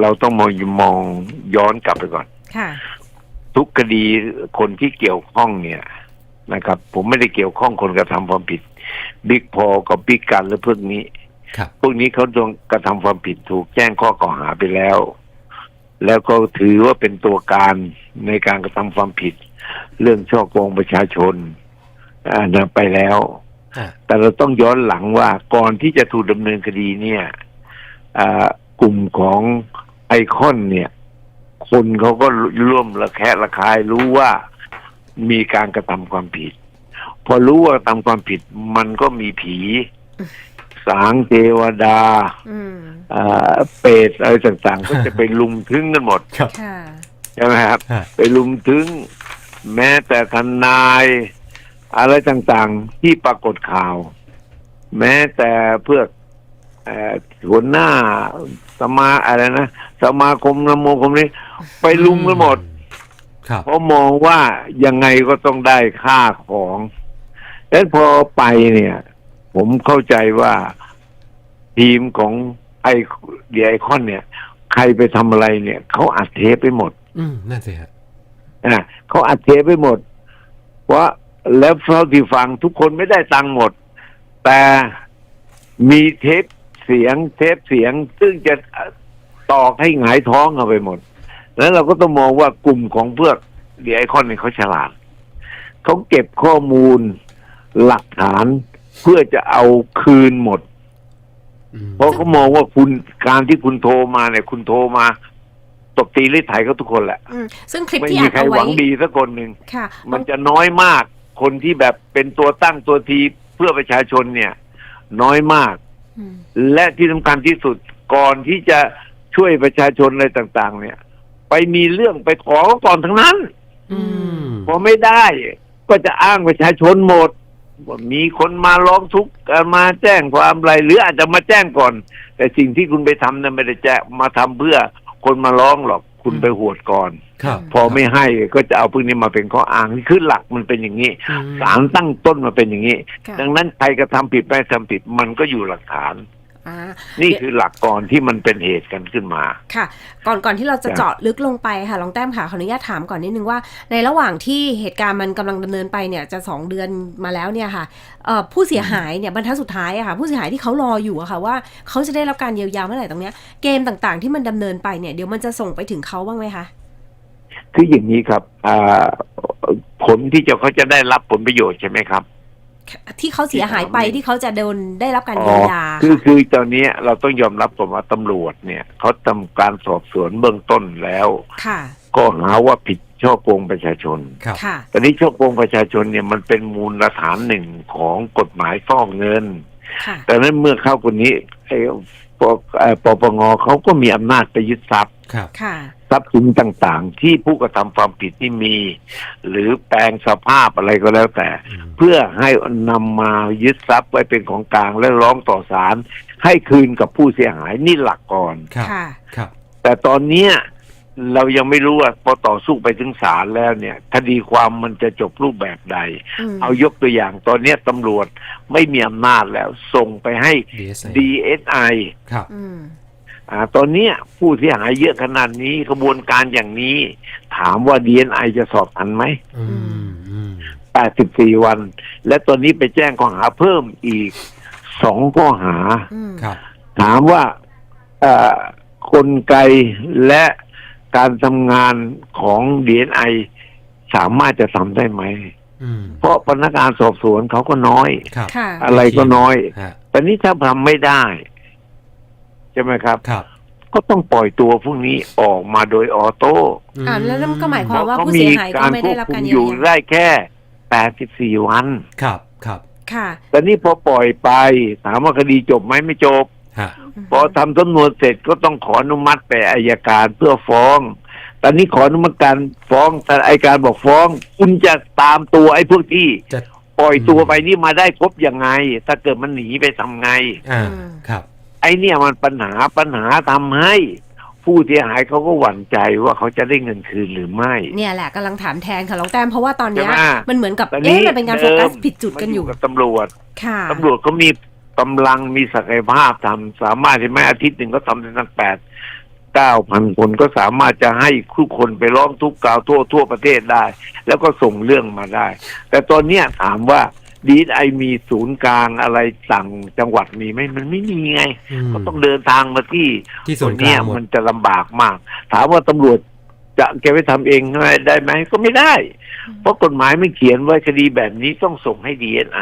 เราต้องมองมองย้อนกลับไปก่อนค่ะทุกคดีคนที่เกี่ยวข้องเนี่ยนะครับ ผมไม่ได้เกี่ยวข้องคนกระทำความผิดบิ๊กพอกับบิ๊กกันหรือพวกนี้ครับพวกนี้เขาโดนกระทำความผิดถูกแจ้งข้อกล่าวหาไปแล้ว แล้วก็ถือว่าเป็นตัวการในการกระทำความผิด เรื่องช่อโกงประชาชนอ่านะไปแล้วอ่าแต่เราต้องย้อนหลังว่าก่อนที่จะถูกดำเนินคดีเนี่ยอ่า กลุ่มของไอคอนเนี่ย คนเขาก็ร่วมระแคะระคายรู้ว่ามีการกระทำความผิด พอรู้ว่ากระทำความผิดมันก็มีผี สางเทวดาอืมอ่าเปรตอะไรต่างๆ ก็จะไปลุมทึงกันหมดครับค่ะใช่ไหมครับฮะไปลุมถึงแม้แต่ทนาย อะไรต่างๆ ที่ปรากฏข่าว แม้แต่เพื่อเอ่อหัวหน้า สมาอะไรนะสมาคมนโมคมนี้ ไปลุมกันหมดครับเพราะมองว่ายังไงก็ต้องได้ค่าของแล้วพอไปเนี่ย ผมเข้าใจว่าทีมของไอเดียไอคอนเนี่ย ใครไปทำอะไรเนี่ยเขาอัดเทปไปหมด อืมนั่นสิฮะอะเขาอัดเทปไปหมดว่าแล้วเท่าที่ฟังทุกคนไม่ได้ตังค์หมด แต่มีเทป เสียงเทปเสียง ซึ่งจะตอกให้หงายท้องเอาไปหมด แล้วเราก็ต้องมองว่ากลุ่มของเพื่อกเดียไอคอนเนี่ยเขาฉลาดเขาเก็บข้อมูลหลักฐานเพื่อจะเอาคืนหมดอืมเพราะเขามองว่าคุณการที่คุณโทรมาเนี่ยคุณโทรมาตบตีลิไถเขาทุกคนแหละอืมซึ่งคลิปไม่ที่มีอัดใครเอาหไว้วังดีสักคนหนึ่งค่ะมันจะน้อยมากคนที่แบบเป็นตัวตั้งตัวทีเพื่อประชาชนเนี่ย น้อยมากอืม และที่สำคัญที่สุดก่อนที่จะช่วยประชาชนอะไรต่าง ๆ เนี่ย ไปมีเรื่องไปขอเขาก่อนทั้งนั้นอืมพอไม่ได้ก็จะอ้างประชาชนหมดว่ามีคนมาร้องทุกข์เอ่อมาแจ้งความอะไร หรืออาจจะมาแจ้งก่อน แต่สิ่งที่คุณไปทำนั้นไม่ได้แจ้งมาทำเพื่อคนมาร้องหรอก คุณไปหวดก่อน ครับ พอไม่ให้ก็จะเอาพวกนี้มาเป็นข้ออ้างนี่คือหลักมันเป็นอย่างนี้อืม ศาลตั้งต้นมาเป็นอย่างนี้ ค่ะ ดังนั้นใครกระทำผิดไม่ทำผิดมันก็อยู่หลักฐานอ่า นี่คือหลักก่อนที่มันเป็นเหตุกันขึ้นมา ค่ะ ก่อนก่อนที่เราจะจ้ะเจาะลึกลงไปค่ะลองแต้มค่ะขออนุญาตถามก่อนนิดนึงว่า ในระหว่างที่เหตุการณ์มันกำลังดำเนินไปเนี่ยจะสองเดือนมาแล้วเนี่ยค่ะเอ่อผู้เสียหายเนี่ยบรรทัดสุดท้ายอะค่ะผู้เสียหายที่เขารออยู่อะค่ะว่าเขาจะได้รับการเยียวยาเมื่อไหร่ตรงเนี้ยเกมต่างๆ ที่มันดำเนินไปเนี่ยเดี๋ยวมันจะส่งไปถึงเขาบ้างไหมคะคืออย่างนี้ครับอ่าผลที่จะเขาจะได้รับผลประโยชน์ใช่ไหมครับ ที่เขาเสียหายไปที่ถามที่เขาจะโดนได้รับการอ๋เยียอวยาคือคือตอนนี้เราต้องยอมรับก่อนว่าตำรวจเนี่ยเขาทำการสอบสวนเบื้องต้นแล้วค่ะ ก็หาว่าผิดช่อโกงประชาชนครับค่ะตอนนี้ช่อโกงประชาชนเนี่ยมันเป็นมูลฐานหนึ่งของกฎหมายฟอกเงินค่ะแต่นั้นเมื่อเข้าคนนี้ไอ้ปเอ่อปปงเขาก็มีอำนาจไปยึดทรัพย์ครับค่ะ ทรัพย์สินต่างๆ ที่ผู้กระทำความผิดที่มี หรือแปลงสภาพอะไรก็แล้วแต่อืมเพื่อให้นำมายึดทรัพย์ไว้เป็นของกลางและร้องต่อศาลให้คืนกับผู้เสียหายนี่หลักก่อนครับค่ะครับ แต่ตอนเนี้ยเรายังไม่รู้ว่าพอต่อสู้ไปถึงศาลแล้วเนี่ยคดีความมันจะจบรูปแบบใดอืมเอายกตัวอย่างตอนเนี้ยตำรวจไม่มีอำนาจแล้ว ส่งไปให้ DSI DSI ครับ อืมอ่าตอนเนี้ยผู้เสียหายเยอะขนาดนี้กระบวนการอย่างนี้ ถามว่า DNI จะสอบทันไหมอืมอืม84วัน และตอนนี้ไปแจ้งข้อหาเพิ่มอีกสองข้อหา อืมครับ ถามว่าเอ่อกลไกและการทำงานของ DNI สามารถจะทำได้ไหม อืมเพราะพนักงานสอบสวนเขาก็น้อย ครับค่ะ อะไรก็น้อย ฮะ แต่นี้ถ้าทำไม่ได้ ใช่ไหมครับ ครับ ก็ต้องปล่อยตัวพวกนี้ออกมาโดยออโต้อ่าแล้วนั่นก็หมายความว่าเพระผู้เสียหายก็ไม่ได้รับการควบคุมเยีอยยู่วยาได้แค่84วันครับครับ ค่ะ แต่นี่พอปล่อยไปถามว่าคดีจบไหมไม่จบ ฮะ พอทำสำนวนเสร็จก็ต้องขออนุมัติไปอายการเพื่อฟ้อง ตอนนี้ขออนุมัติการฟ้องแต่อายการบอกฟ้อง คุณจะตามตัวไอ้พวกที่ จะ ปล่อยตัวไปนี่มาได้ครบยังไง ถ้าเกิดมันหนีไปทำไง อ่า อืม ครับ ไอ้เนี่ยมันปัญหาปัญหาทำให้ ผู้เสียหายเขาก็หวั่นใจว่าเขาจะได้เงินคืนหรือไม่ เนี่ยแหละกำลังถามแทนค่ะลองแต้มเพราะว่าตอนเนี้ยใช่ไหมมันเหมือนกับตอนนี้เอ๊ะมันเป็นการโฟกัสผิดจุดกันอยู่มากับตำรวจค่ะตำรวจเขามีกำลังมีศักยภาพทำสามารถใช่ไหมอาทิตย์หนึ่งก็ทำได้ตั้งแปดเก้าพันคนก็สามารถจะให้ทุกคนไปร้องทุกข์กล่าวทั่วทั่วประเทศได้ แล้วก็ส่งเรื่องมาได้ แต่ตอนเนี้ยถามว่า ดีไอมีศูนย์กลางอะไรต่างจังหวัดมีไหมมันไม่มีไงมก็ต้องเดินทางมาที่ที่ส่วนกเนี้ลายงหมดมันจะลำบากมาก ถามว่าตำรวจจะแกไปทำเองได้ไหมก็ไม่ได้ เพราะกฎหมายไม่เขียนว่าคดีแบบนี้ต้องส่งให้ดีเอ็นไอ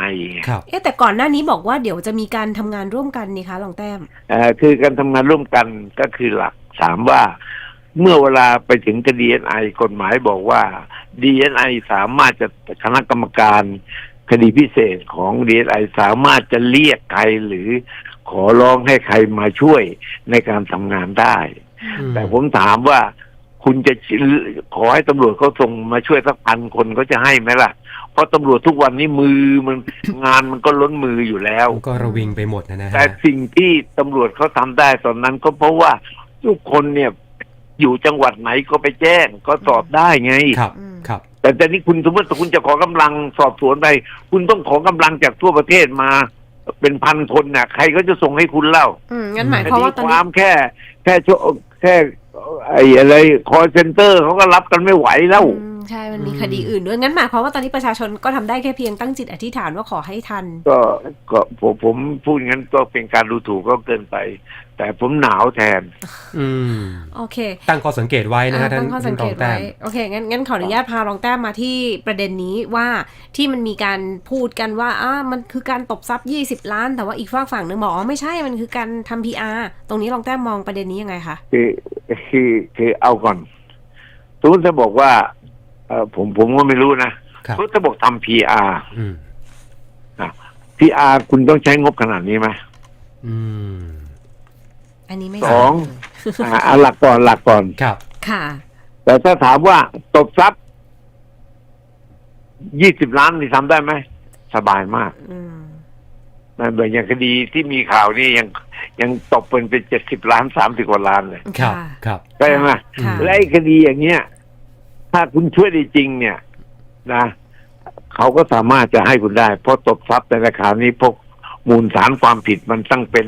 ครับเอ๊ะแต่ก่อนหน้านี้บอกว่าเดี๋ยวจะมีการทำงานร่วมกันนี่คะรองแต้มคือการทำงานร่วมกันก็คือหลักถามว่าเมื่อเวลาไปถึงคดีเอ็นไอกฎหมายบอกว่าดีเอ็นไอสามารถจะคณะกรรมการ คดีพิเศษของดีเอ็นไอสามารถจะเรียกใครหรือขอร้องให้ใครมาช่วยในการทำงานได้อืมแต่ผมถามว่าคุณจะขอให้ตำรวจเขาส่งมาช่วยสักพันคนเขาจะให้ไหมล่ะ เพราะตำรวจทุกวันนี้มือมันงานมันก็ล้นมืออยู่แล้วมันก็ระวิงไปหมดนะนะฮะแต่สิ่งที่ตำรวจเขาทำได้ตอนนั้นก็เพราะว่าทุกคนเนี่ยอยู่จังหวัดไหนก็ไปแจ้งก็สอบได้ไงครับอืมครับ แต่แต่นี่คุณสมมติคุณจะขอกำลังสอบสวนไป คุณต้องขอกำลังจากทั่วประเทศมา เป็นพันคนน่ะ ใครก็จะส่งให้คุณเล่าอืมงั้นหมายความว่าตอนคนี้วามแค่ แค่ชั่วแค่ไอ้อะไรคอเซ็นเตอร์เขาก็รับกันไม่ไหวแล้วอืมใช่ มันมีคดีอื่นด้วย งั้นหมายความว่าตอนนี้ประชาชนก็ทำได้แค่เพียงตั้งจิตอธิษฐานว่าขอให้ทัน ก็ก็ผมผมพูดงั้นก็เป็นการดูถูกก็เกินไปแต่ผมหนาวแทน อืมโอเค ตั้งข้อสังเกตไว้นะฮะอ่าท่านตั้งข้อสังเกตท่านรอแต้ไว้มโอเคงั้นงั้นขออนุญาตพารองแต้มมาที่ประเด็นนี้ว่าที่มันมีการพูดกันว่าอ่ามันคือการตบทรัพย์20ล้าน แต่ว่าอีกฝากฝั่งหนึ่งบอกอ๋อไม่ใช่มันคือการทำ PR ตรงนี้รองแต้มมองประเด็นนี้ยังไงคะคือคือคือเอาก่อนสมมติถ้าบอกว่าเออผมผมก็ไม่รู้นะครับสมมติถ้าบอกทำ PR อืม PR คุณต้องใช้งบขนาดนี้ไหมอืม อันนี้ไม่สอง อ่าเอาหลักก่อนหลักก่อน ครับ ค่ะ แต่ถ้าถามว่าตบทรัพย์ยี่สิบล้านนี่ทำได้ไหม สบายมากอืมนะเหมือนอย่างคดีที่มีข่าวนี่ยังยังตบเป็นเป็นเจ็ดสิบล้านสามสิบกว่าล้านเลยครับค่ะครับใช่ไหมค่ะ และไอ้คดีอย่างเงี้ย ถ้าคุณช่วยได้จริง เนี่ย นะเขาก็สามารถจะให้คุณได้ เพราะตบทรัพย์ในราคราวนี้พวกมูลฐานความผิดมันตั้งเป็น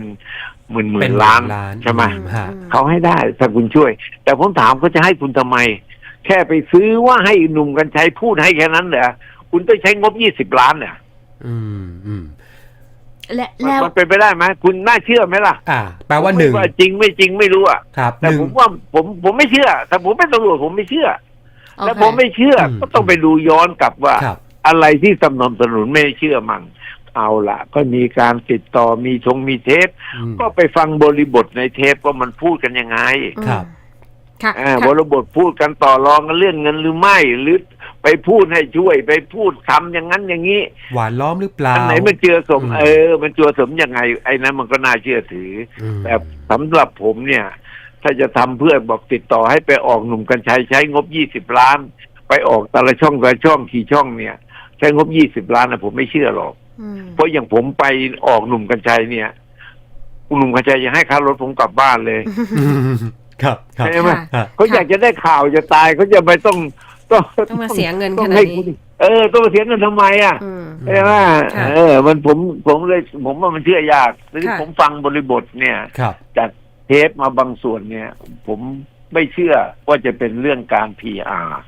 หมื่นหมื่เป็นนล้านล้านใช่ไหมอืฮะเขาให้ได้ถ้าคุณช่วย แต่ผมถามเขาจะให้คุณทำไม แค่ไปซื้อว่าให้หนุ่มกันใช้พูดให้แค่นั้นเหรอคุณต้องใช้งบยี่สิบล้านเนี่ยอืมอืมและมันแล้วมันเป็นไปได้ไหมคุณน่าเชื่อไหมล่ะ อ่า แปลว่าหนึ่งผมไม่จริงไม่จริงไม่รู้อะครับหแต่นึ่งผมว่าผมผมไม่เชื่อแต่ผมเป็นตำรวจผมไม่เชื่อโอเคแล้วผมไม่เชื่ออมก็ต้องไปดูย้อนกลับว่าครับอะไรที่สนับสนุนไม่เชื่อมั่ง เอาละก็มีการติดต่อมีชงมีเทปอืมก็ไปฟังบริบทในเทปว่ามันพูดกันยังไงครับค่ะอ่าค่ะบริบทพูดกันต่อรองกันเรื่องเงินหรือไม่หรือไปพูดให้ช่วยไปพูดทำอย่างนั้นอย่างนี้ หวานล้อมหรือเปล่าอันไหนมันเจือสมอืมเออ มันเจือสมยังไง ไอ้นั้นมันก็น่าเชื่อถืออืมแต่สำหรับผมเนี่ย ถ้าจะทำเพื่อบอกติดต่อให้ไปออกหนุ่มกัญชัยใช้งบยี่สิบล้าน ไปออกแต่ละช่องแต่ละช่องกี่ช่องเนี่ย ใช้งบยี่สิบล้านนะผมไม่เชื่อหรอกอืม เพราะอย่างผมไปออกหนุ่มกัญชัยเนี่ยหนุ่มกัญชัยยังให้ค่ารถผมกลับบ้านเลยอืมครับครับใช่ไหมค่ะฮะเขาอยากจะได้ข่าวจะตายเขาจะไปต้องต้องต้องมาเสียเงินต้ของนาดให้นี้คุณเออต้องมาเสียเงินทำไมอะอืมใช่ไหมค่ะเออ มันผมผมเลยผมว่ามันเชื่อยากทีนี้ค่ะผมฟังบริบทเนี่ยครับจากเทปมาบางส่วนเนี่ย ผมไม่เชื่อว่าจะเป็นเรื่องการพีอาร์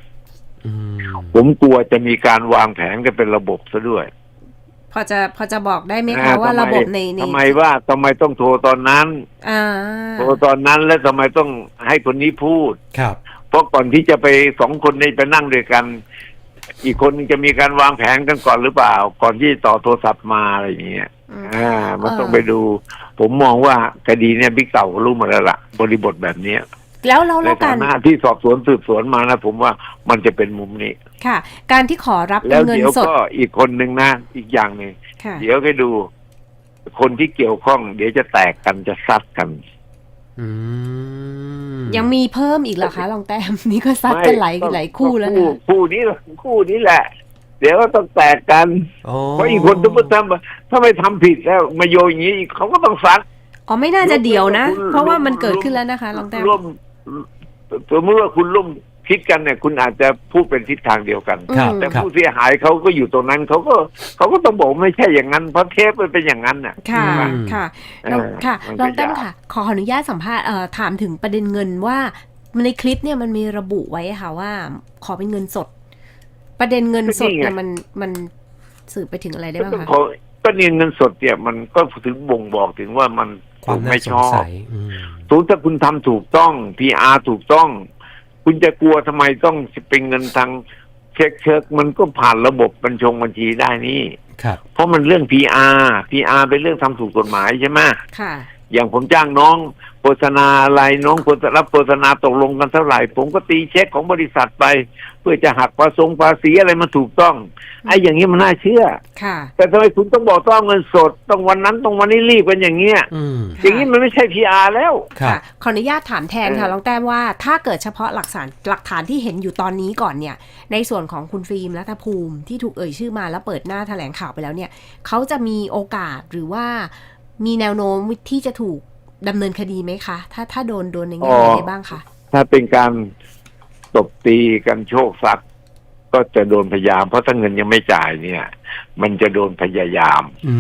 อืมผมกลัวจะมีการวางแผนกันเป็นระบบซะด้วยพ อจะพอจะบอกได้ไหมอ่คะว่าทำไมระบบในในทำไมว่าทำไมต้องโทรตอนนั้นอ่าโทรตอนนั้นแล้วทำไมต้องให้คนนี้พูดครับ เพราะก่อนที่จะไปสองคนนี้ไปนั่งด้วยกัน อีกคนนึงจะมีการวางแผนกันก่อนหรือเปล่า ก่อนที่ต่อโทรศัพท์มาอะไรอย่างเงี้ยอืมอ่า มันเออต้องไปดู ผมมองว่าคดีเนี่ยบิ๊กเต่าก็รู้หมาแล้วล่ะ บริบทแบบเนี้ยแล้วแล้วในแล้วกาฐารนะที่สอบสวนสืบสวนมานะผมว่ามันจะเป็นมุมนี้ ค่ะ การที่ขอรับแล้วเงินเดี๋ยวสดก็อีกคนหนึ่งนะอีกอย่างหนึ่งค่ะ เดี๋ยวไปดู คนที่เกี่ยวข้อง เดี๋ยวจะแตกกันจะซัดกันอืมยังมีเพิ่มอีกเหรอคะลองแต้มนี่ก็ซัดกันหลายไม่หลายคู่แล้วคู่นะคู่นี้คู่นี้แหละ เดี๋ยวก็ต้องแตกกันโอ้เพราะอีกคนสมมติทำถ้าไม่ทำผิดแล้วมาโยนอย่างนี้อีกเขาก็ต้องซัด อ๋อไม่น่าจะเดียวนะร่วม เพราะว่ามันร่วมเกิดขึ้นแล้วนะคะลองแต้มร่วมสมมติว่าคุณร่วม คิดกันเนี่ยคุณอาจจะพูดเป็นทิศทางเดียวกัน ครับอืมแต่ผู้เสียหายเขาก็อยู่ตรงนั้นเขาก็เขาก็ต้องบอกไม่ใช่อย่างนั้นเพราะเทปมันเป็นอย่างนั้นน่ะ ค่ะ อืม ค่ะเออลองค่ะมันลก็องแต้มยาก ค่ะ ขออนุญาตสัมภาษณ์เอ่อถามถึงประเด็นเงินว่าในคลิปเนี่ยมันมีระบุไว้ค่ะว่า ขอเป็นเงินสด ประเด็นเงินสดเนี่ยมันมันสื่อไปถึงอะไรได้ก็บ้างต้องคะ ขอก็เนี่ยเงินสดเนี่ยมันก็ถึงบ่งบอกถึงว่ามันความน่าไม่สชงอบสัยอืมสมมติถ้าคุณทำถูกต้อง PR ถูกต้อง คุณจะกลัวทำไมต้องเป็นเงินทางเช็คเช็คมันก็ผ่านระบบบัญชงบัญชีได้นี่ครับเพราะมันเรื่อง PR PR เป็นเรื่องทำถูกกฎหมายใช่ไหมค่ะอย่างผมจ้างน้องโฆษณาอะไรน้องควรจะรับโฆษณาตกลงกันเท่าไหร่ ผมก็ตีเช็คของบริษัทไป เพื่อจะหักภาษงภาษีอะไรมันถูกต้องไอ้อย่างนี้มันน่าเชื่อค่ะแต่ทำไมคุณต้องบอกต้องเอาเงินสดต้องวันนั้นต้องวันนี้รีบกันอย่างเงี้ยอืมอย่างนี้มันไม่ใช่ PR แล้วครับค่ะขออนุญาตถามแทนค่ะเออลองแต้มว่าถ้าเกิดเฉพาะหลักฐานหลักฐานที่เห็นอยู่ตอนนี้ก่อนเนี่ย ในส่วนของคุณฟิล์มรัฐภูมิที่ถูกเอ่ยชื่อมาแล้วเปิดหน้าแถลงข่าวไปแล้วเนี่ยเขาจะมีโอกาสหรือว่ามีแนวโน้มที่จะถูก ดำเนินคดีไหมคะ ถ้าถ้าโดนโดนในแง่ไหนได้บ้างคะถ้าเป็นการตบตีกันโชคทรัพย์ก็จะโดนพยายาม เพราะถ้าเงินยังไม่จ่ายเนี่ย มันจะโดนพยายาม อื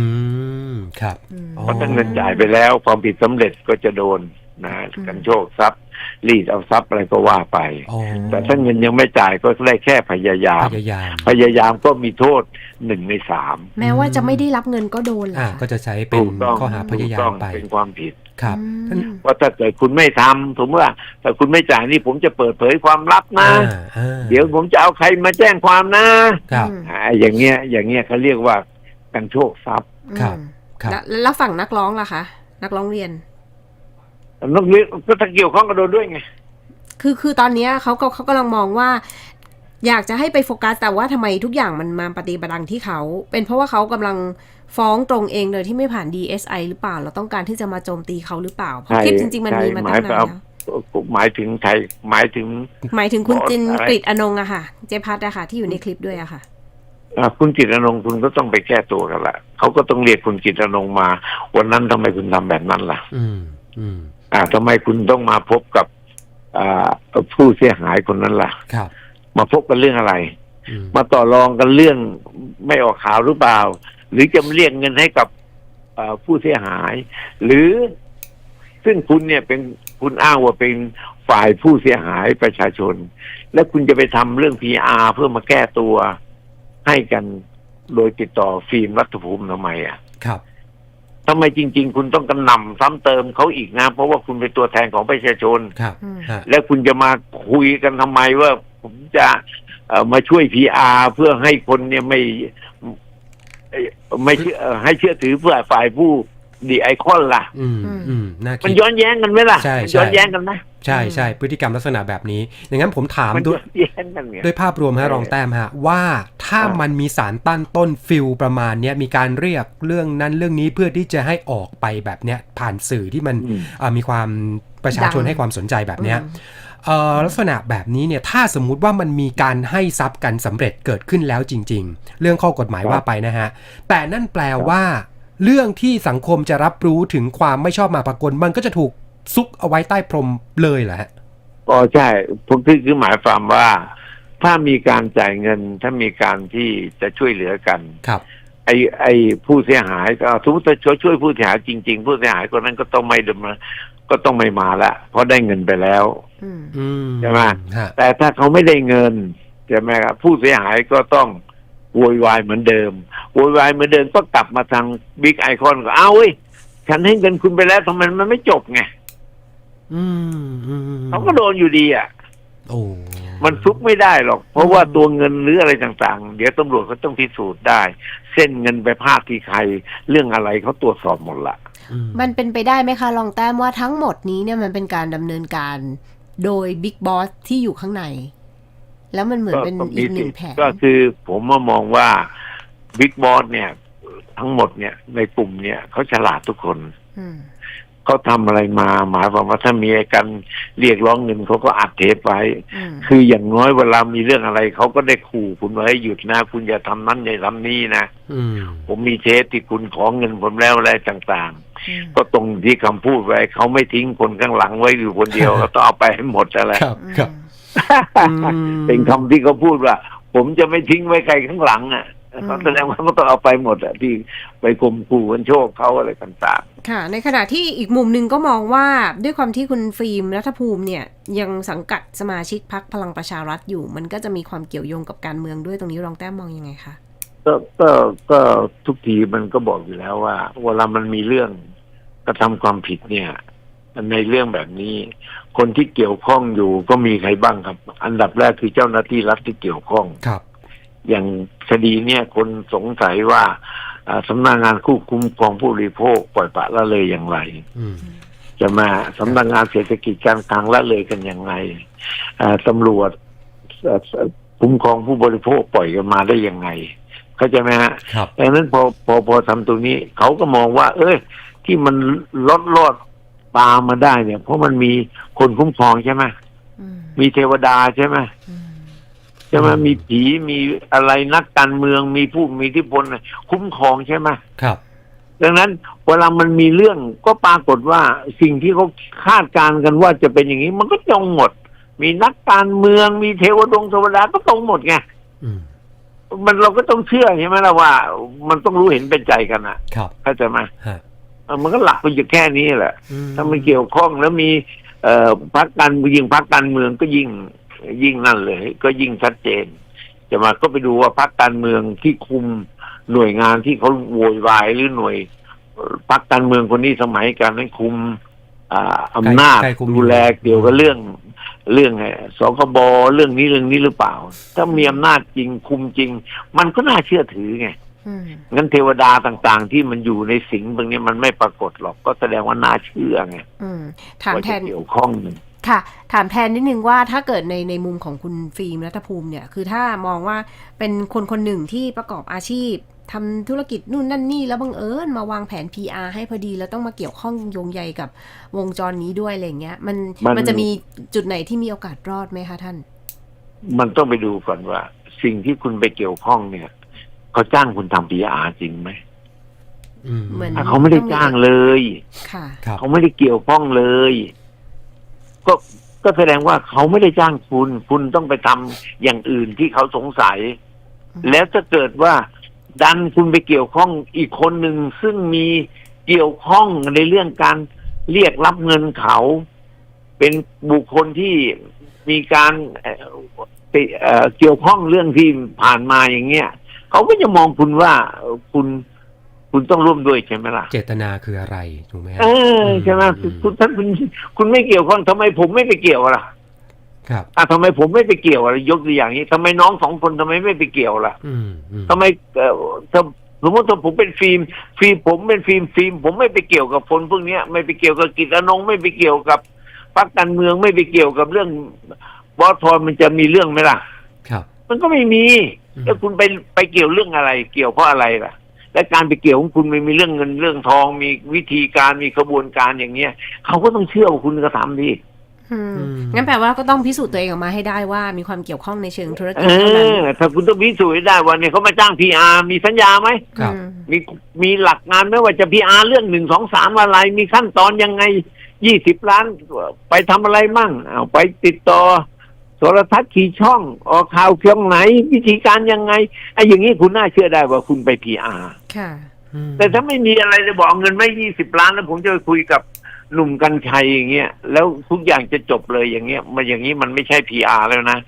มครับอืมอ๋อเพราะถ้าเงินจ่ายไปแล้ว ความผิดสำเร็จก็จะโดนนะอืมกันโชคทรัพย์รีดเอาทรัพย์อะไรก็ว่าไปอ๋อแต่ถ้าเงินยังไม่จ่ายก็ได้แค่พยายาม พยายามพยายามก็มีโทษหนึ่งในสามแม้ว่าจะไม่ได้รับเงินก็โดนเหรออ่าคะก็จะใช้เป็นถูกต้องข้อหาพยายาถูกต้มองไปเป็นความผิด ครับอืมท่านว่าถ้าเกิดคุณไม่ทำสมมติว่าถ้าคุณไม่จ่ายนี่ผมจะเปิดเผยความลับนะอ่าอ่าเดี๋ยวผมจะเอาใครมาแจ้งความนะครับอืมอ่าอย่างเงี้ย อย่างเงี้ยเขาเรียกว่ากันโชคทรัพย์ครับอืมครับแล้วแล้วฝั่งนักร้องล่ะคะ นักร้องเรียนนักเรียนก็ถ้าเกี่ยวข้องกับโดนด้วยไงคือคือตอนเนี้ยเขาก็เขากำลังมองว่า อยากจะให้ไปโฟกัสแต่ว่าทำไมทุกอย่างมันมาปฏิบัติดังที่เขา เป็นเพราะว่าเขากำลัง ฟ้องตรงเองโดยที่ไม่ผ่าน DSI หรือเปล่า เราต้องการที่จะมาโจมตีเขาหรือเปล่า เพราะใช่คลิปจริง ๆ มันใช่มีมาหตั้มายงแบนานบแล้วหมายถึงไทยหมายถึง หมายถึงคุณจินอะไรกริดอนงอะค่ะ เจพัทอะค่ะ ที่อยู่ในคลิปด้วยอะค่ะอ่าคุณจิตรนงค์คุณก็ต้องไปแก้ตัวกันละเขาก็ต้องเรียกคุณจิตรนงค์มา วันนั้นทำไมคุณทำแบบนั้นล่ะ อืม อืม อ่าทำไมคุณต้องมาพบกับอ่าผู้เสียหายคนนั้นล่ะ ครับ มาพบกันเรื่องอะไรอืมมาต่อรองกันเรื่องไม่ออกข่าวหรือเปล่า หรือจะมาเรียกเงินให้กับเอ่อผู้เสียหาย หรือซึ่งคุณเนี่ยเป็นคุณอ้างว่าเป็นฝ่ายผู้เสียหายประชาชน แล้วคุณจะไปทำเรื่องพีอาเพื่อมาแก้ตัวให้กันโดยติดต่อฟิล์มรัฐภูมิทำไมอะ ครับทำไมจริง ๆ คุณต้องกระหน่ำซ้ำเติมเขาอีกนะ เพราะว่าคุณเป็นตัวแทนของประชาชนครับอืมฮะแล้วคุณจะมาคุยกันทำไมว่าผมจะเอ่อมาช่วยพีอาเพื่อให้คนเนี่ยไม่เอ่อ ไม่เชื่อเอ่อให้เชื่อถือเพื่อฝ่ายผู้ดีไอคอนล่ะ อืมอืมอืมน่ามันคิดย้อนแย้งกันไหมล่ะใช่มันใช่ ย้อนแย้งกันไหมใช่ใช่พฤติกรรมลักษณะแบบนี้อย่างนั้นผมถามมันด้ย้วอยนแย้งกันไง ด้วยภาพรวมฮะเออรองแต้มฮะว่าถ้าเออมันมีสารตั้นต้นฟิลประมาณเนี้ยมีการเรียกเรื่องนั้นเรื่องนี้เพื่อที่จะให้ออกไปแบบเนี้ยผ่านสื่อที่มันอืม อ่ามีความประชาชนดัง ให้ความสนใจแบบเนี้ยอืมเอ่อ ลักษณะแบบนี้เนี่ยถ้าสมมุติว่ามันมีการให้ทรัพย์กันสำเร็จเกิดขึ้นแล้วจริง ๆ เรื่องข้อกฎหมายครับว่าไปนะฮะ แต่นั่นแปลว่า เรื่องที่สังคมจะรับรู้ถึงความไม่ชอบมาพากลมันก็จะถูกซุกเอาไว้ใต้พรมเลยเหรอฮะก็ใช่ผมคือคือหมายความว่า ถ้ามีการจ่ายเงินถ้ามีการที่จะช่วยเหลือกันครับ ไอ้ไอ้ผู้เสียหายก็สมมติถ้าช่วยช่วยผู้เสียหายจริง ๆ ผู้เสียหายคนนั้นก็ต้องไม่ดำเนินก็ต้องไม่มาละเพราะได้เงินไปแล้วอืมอืมใช่ไหมฮะแต่ถ้าเขาไม่ได้เงินใช่ไหมครับผู้เสียหายก็ต้องโวยวายเหมือนเดิมโวยวายเหมือนเดิมก็กลับมาทางบิ๊กไอคอนก็เอาเว้ยฉันให้เงินคุณไปแล้วทำไมมันไม่จบไงอืมอืมเขาก็โดนอยู่ดีอะโอ้ มันซุกไม่ได้หรอก เพราะว่าตัวเงินหรืออะไรต่างๆ เดี๋ยวตำรวจเขาต้องพิสูจน์ได้ เส้นเงินไปภาคที่ใคร เรื่องอะไรเขาตรวจสอบหมดละอืมันเป็นไปได้ไหมคะลองแต้มว่าทั้งหมดนี้เนี่ยมันเป็นการดำเนินการโดยบิ๊กบอสที่อยู่ข้างใน แล้วมันเหมือนเป็นก็อีมีกหนึ่งสิทธิ์แผนก็คือผมมามองว่าบิ๊กบอสเนี่ย ทั้งหมดเนี่ยในกลุ่มเนี่ยเขาฉลาดทุกคน อืม เขาทำอะไรมาหมายความว่าถ้ามีการเรียกร้องเงินเขาก็อัดเทปไว้อืมคืออย่างน้อยเวลามีเรื่องอะไรเขาก็ได้ขู่คุณไว้ให้หยุดนะ คุณอย่าทำนั้นอย่าทำนี้นะอืมผมมีเทปที่คุณขอเงินผมแล้วอะไรต่างอืมๆก็ตรงที่คำพูดไว้เขาไม่ทิ้งคนข้างหลังไว้อยู่คนเดียวก็ต้องเอาไปให้หมดอะไรครับครับอืมอืมเป็นคำที่เขาพูดว่า ผมจะไม่ทิ้งไว้ใครข้างหลังอะ อืมก็แสดงว่าก็ต้องเอาไปหมดอะที่ไปข่มขู่กันโชคเขาอะไรต่างค่ะ ในขณะที่อีกมุมหนึ่งก็มองว่าด้วยความที่คุณฟิล์มรัฐภูมิเนี่ย ยังสังกัดสมาชิกพักพลังประชารัฐอยู่ มันก็จะมีความเกี่ยวโยงกับการเมืองด้วยตรงนี้รองแต้มมองยังไงคะๆก็ก็ก็ทุกทีมันก็บอกอยู่แล้วว่าเวลามันมีเรื่องกระทำความผิดเนี่ยในเรื่องแบบนี้ คนที่เกี่ยวข้องอยู่ก็มีใครบ้างครับ อันดับแรกคือเจ้าหน้าที่รัฐที่เกี่ยวข้องครับ อย่างคดีเนี่ยคนสงสัยว่าอ่าสำนักงานควบคุมของผู้บริโภคปล่อยปละละเลยอย่างไรอืมจะมาสำนักงานเศรษฐกิจการคลังละเลยกันยังไงอ่าตำรวจเอ่อคุ้มครองผู้บริโภคปล่อยกันมาได้ยังไงเข้าใจไหมฮะครับดังนั้นพอพอพอทำตรงนี้เขาก็มองว่า เอ้ย ที่มันลดลอดตามมาได้เนี่ย เพราะมันมีคนคุ้มครองใช่ไหมอืมมีเทวดาใช่ไหมอืม ใช่ไหมอืมมีผีมีอะไรนักการเมืองมีผู้มีอิทธิพลคุ้มครองใช่ไหมครับ ดังนั้นเวลามันมีเรื่องก็ปรากฏว่าสิ่งที่เขาคาดการณ์กันว่าจะเป็นอย่างนี้ มันก็ตรงหมด มีนักการเมืองมีเทวดงเทวดาก็ตรงหมดไงอืมมันเราก็ต้องเชื่อใช่ไหมล่ะว่า มันต้องรู้เห็นเป็นใจกันอะครับเข้าใจไหมฮะเออมันก็หลักไปอยู่แค่นี้แหละอืถ้ามันเกี่ยวข้องแล้วมี เอ่อพักการยิงพักการเมืองก็ยิ่ง ยิ่งนั่นเลย ก็ยิ่งชัดเจน จะมาก็ไปดูว่าพักการเมืองที่คุมหน่วยงานที่เขาโวยวายหรือหน่วยพักการเมืองคนนี้สมัยการนั้นคุมอ่าอำนาจใครคุมอยู่ดูแลเกี่ยวกับเรื่องเรื่องไอ้สคบเรื่องนี้เรื่องนี้หรือเปล่า ถ้ามีอำนาจจริงคุมจริง มันก็น่าเชื่อถือไงอืมงั้นเทวดาต่างๆ ที่มันอยู่ในสิงห์ตรงนี้มันไม่ปรากฏหรอกก็แสดงว่าน่าเชื่อไงอืมถามว่าแทจะนเกี่ยวข้อง ค่ะ ถามแทนนิดนึงว่าถ้าเกิดในในมุมของคุณฟิล์มรัฐภูมิเนี่ย คือถ้ามองว่าเป็นคนคนหนึ่งที่ประกอบอาชีพทำธุรกิจนู่นนั่นนี่ แล้วบังเอิญมาวางแผน PR ให้พอดี แล้วต้องมาเกี่ยวข้องโยงใยกับวงจรนี้ด้วยอะไรอย่างเงี้ยมันมันมันจะมีจุดไหนที่มีโอกาสรอดไหมคะท่าน มันต้องไปดูก่อนว่า สิ่งที่คุณไปเกี่ยวข้องเนี่ยเขาจ้างคุณทำพีอาจริงไหมอืมเหมือนอะเขาไม่ได้จ้างเลยค่ะครับเขาไม่ได้เกี่ยวข้องเลย ก็ก็แสดงว่าเขาไม่ได้จ้างคุณ คุณต้องไปทำอย่างอื่นที่เขาสงสัย แล้วถ้าเกิดว่า ดันคุณไปเกี่ยวข้องอีกคนหนึ่งซึ่งมีเกี่ยวข้องในเรื่องการเรียกรับเงินเขา เป็นบุคคลที่มีการเอ่อติเอ่อเกี่ยวข้องเรื่องที่ผ่านมาอย่างเงี้ยเขาก็จะมองคุณว่าเอ่อคุณ คุณต้องร่วมด้วยใช่ไหมล่ะ เจตนาคืออะไรถูกไหมฮะเออใช่ไหมอืมคุณท่านคุณคุณไม่เกี่ยวข้องทำไมผมไม่ไปเกี่ยวล่ะ ครับอะทำไมผมไม่ไปเกี่ยวล่ะยกตัวอย่างนี้ทำไมน้องสองคนทำไมไม่ไปเกี่ยวล่ะอืมอืมทำไมเอ่อถ้าสมมติถ้าผมเป็นฟิล์มฟิล์มผมเป็นฟิล์มฟิล์มผมไม่ไปเกี่ยวกับคนพวกเนี้ยไม่ไปเกี่ยวกับกิจอนงค์ไม่ไปเกี่ยวกับพรรคการเมืองไม่ไปเกี่ยวกับเรื่องบอสทอนมันจะมีเรื่องไหมล่ะ ครับ มันก็ไม่มีอืมแล้วคุณไปไปเกี่ยวเรื่องอะไร เกี่ยวเพราะอะไรล่ะ และการไปเกี่ยวของคุณไม่มีเรื่องเงินเรื่องทอง มีวิธีการมีกระบวนการอย่างเนี้ยเขาก็ต้องเชื่อว่าคุณกระทำดิอืมอืมงั้นแปลว่าก็ต้องพิสูจน์ตัวเองออกมาให้ได้ว่ามีความเกี่ยวข้องในเชิงธุรเอกิจเท่านั้นอถ้าคุณต้องพิสูจน์ให้ได้ว่าเนี่ยเขามาจ้างพีอาร์มีสัญญาไหมครับอืมมีมีหลักงานไม่ว่าจะพีอาร์เรื่องหนึ่งสองสามอะไร มีขั้นตอนยังไงยี่สิบล้านไปทำอะไรมั่งเอาไปติดต่อ โทรทัศน์ขี่ช่อง ออกข่าวเครื่องไหน วิธีการยังไงไอ้อย่างนี้คุณน่าเชื่อได้ว่าคุณไปพีอาร์ค่ะอืมแต่ถ้าไม่มีอะไรเลยบอกเอาเงินไม่ยี่สิบล้านแล้วผมจะไปคุยกับหนุ่มกัญชัยอย่างเงี้ยแล้วทุกอย่างจะจบเลยอย่างเงี้ย มันอย่างนี้มันไม่ใช่พีอาร์แล้วนะ